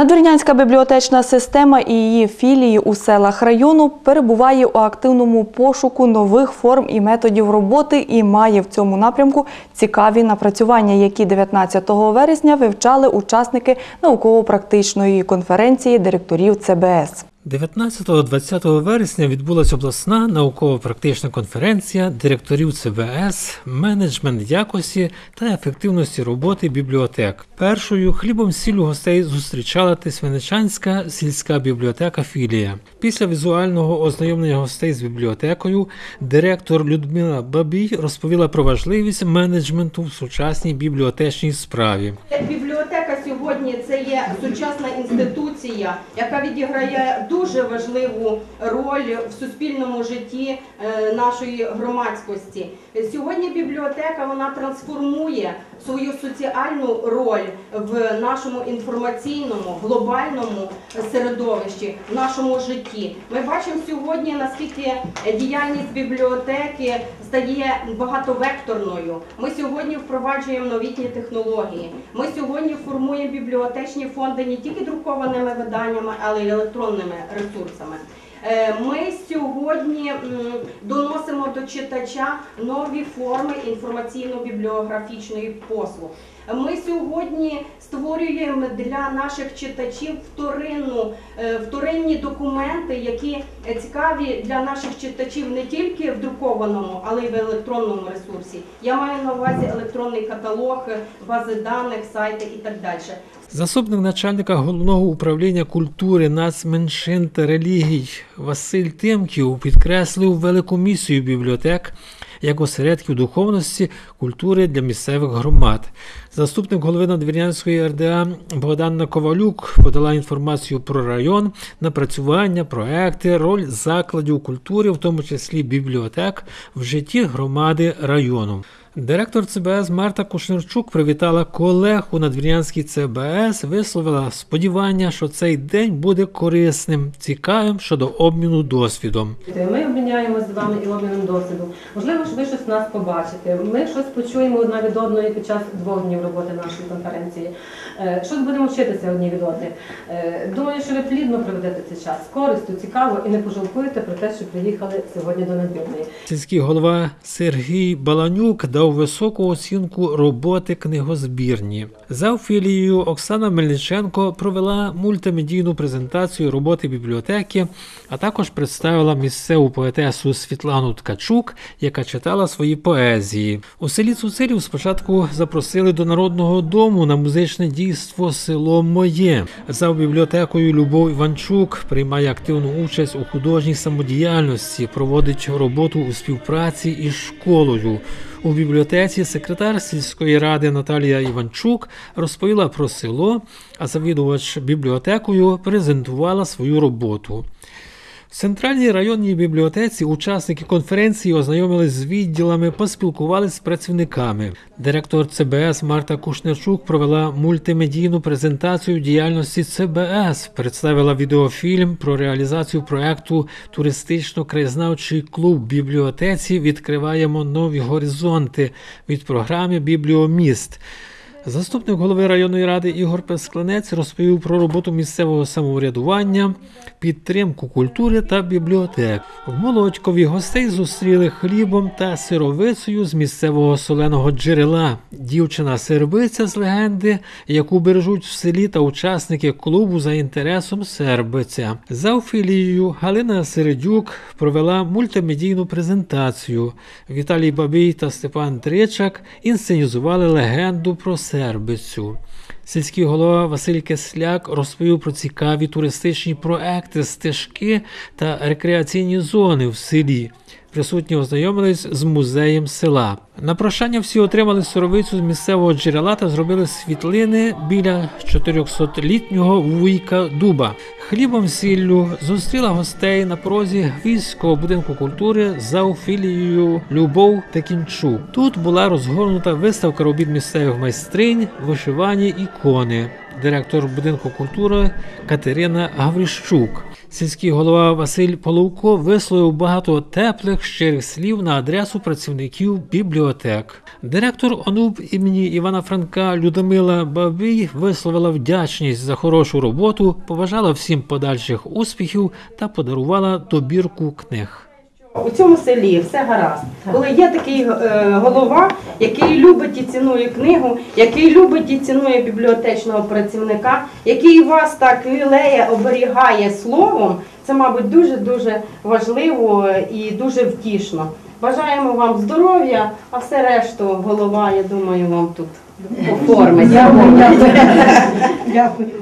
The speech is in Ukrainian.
Надвірнянська бібліотечна система і її філії у селах району перебуває у активному пошуку нових форм і методів роботи і має в цьому напрямку цікаві напрацювання, які 19 вересня вивчали учасники науково-практичної конференції директорів ЦБС. 19-20 вересня відбулася обласна науково-практична конференція директорів ЦБС, менеджмент якості та ефективності роботи бібліотек. Першою хлібом сіллю гостей зустрічала Тисвиничанська сільська бібліотека філія. Після візуального ознайомлення гостей з бібліотекою директор Людмила Бабій розповіла про важливість менеджменту в сучасній бібліотечній справі. Бібліотека сьогодні це є сучасна інституція, яка відіграє дуже важливу роль в суспільному житті е, нашої громадськості. Сьогодні бібліотека вона трансформує свою соціальну роль в нашому інформаційному глобальному середовищі, в нашому житті. Ми бачимо сьогодні, наскільки діяльність бібліотеки стає багатовекторною. Ми сьогодні впроваджуємо новітні технології. Ми сьогодні формуємо бібліотечні фонди не тільки друкованими виданнями, але й електронними ресурсами. Е, Ми сьогодні доносимо до читача нові форми інформаційно-бібліографічної послуг. Ми сьогодні створюємо для наших читачів вторинну, е, вторинні документи, які цікаві для наших читачів не тільки в друкованому, але й в електронному ресурсі. Я маю на увазі електронний каталог, бази даних, сайти і так далі. Заступник начальника головного управління культури, нацменшин та релігій Василь Тимків підкреслив велику місію бібліотек як осередків духовності культури для місцевих громад. Заступник голови Надвірнянської РДА Богдана Ковалюк подала інформацію про район, напрацювання, проекти, роль закладів культури, в тому числі бібліотек, в житті громади району. Директор ЦБС Марта Кушнерчук привітала колег у Надвірнянській ЦБС, висловила сподівання, що цей день буде корисним, цікавим щодо обміну досвідом. Ми обміняємося з вами і обміном досвіду. Можливо, ж ви щось нас побачите. Ми щось почуємо одна від одної під час двох днів роботи нашої конференції. Е, Щось будемо вчитися одні від одних. Е, Думаю, що ви плідно проведете цей час з користю, цікаво і не пожалкуєте про те, що приїхали сьогодні до надбірної. Сільський голова Сергій Баланюк дав високу оцінку роботи книгозбірні. За філією Оксана Мельниченко провела мультимедійну презентацію роботи бібліотеки, а також представила місцеву поетесу Світлану Ткачук, яка читала свої поезії. У селі Цуцилів спочатку запросили до народного дому на музичне дійство Село Моє. За бібліотекою Любов Іванчук приймає активну участь у художній самодіяльності, проводить роботу у співпраці із школою. У бібліотеці секретар сільської ради Наталія Іванчук розповіла про село, а завідувач бібліотекою презентувала свою роботу. В центральній районній бібліотеці учасники конференції ознайомились з відділами, поспілкувалися з працівниками. Директор ЦБС Марта Кушнерчук провела мультимедійну презентацію діяльності ЦБС, представила відеофільм про реалізацію проекту Туристично-краєзнавчий клуб бібліотеці. Відкриваємо нові горизонти від програми Бібліоміст. Заступник голови районної ради Ігор Пескланець розповів про роботу місцевого самоврядування, підтримку культури та бібліотек. В Молодькові гостей зустріли хлібом та сировицею з місцевого соленого джерела. Дівчина сербиця з легенди, яку бережуть в селі та учасники клубу за інтересом сербиця. За філією Галина Середюк провела мультимедійну презентацію. Віталій Бабій та Степан Тричак інсценізували легенду про сербицю. Сільський голова Василь Кисляк розповів про цікаві туристичні проекти, стежки та рекреаційні зони в селі. Присутні ознайомились з музеєм села. На прощання всі отримали сировицю з місцевого джерела та зробили світлини біля 400-літнього вуйка дуба. Хлібом сіллю зустріла гостей на порозі Гвіздського будинку культури за філією Любов Текінчук. Тут була розгорнута виставка робіт місцевих майстринь, вишивані ікони. Директор будинку культури Катерина Гаврищук. Сільський голова Василь Половко висловив багато теплих щирих слів на адресу працівників бібліотек. Директор ОНУБ імені Івана Франка Людмила Бабій висловила вдячність за хорошу роботу, побажала всім подальших успіхів та подарувала добірку книг. У цьому селі все гаразд. Коли є такий е, голова, який любить і цінує книгу, який любить і цінує бібліотечного працівника, який вас так лілеє, оберігає словом, це, мабуть, дуже дуже важливо і дуже втішно. Бажаємо вам здоров'я, а все решту голова, я думаю, вам тут оформить. Дякую.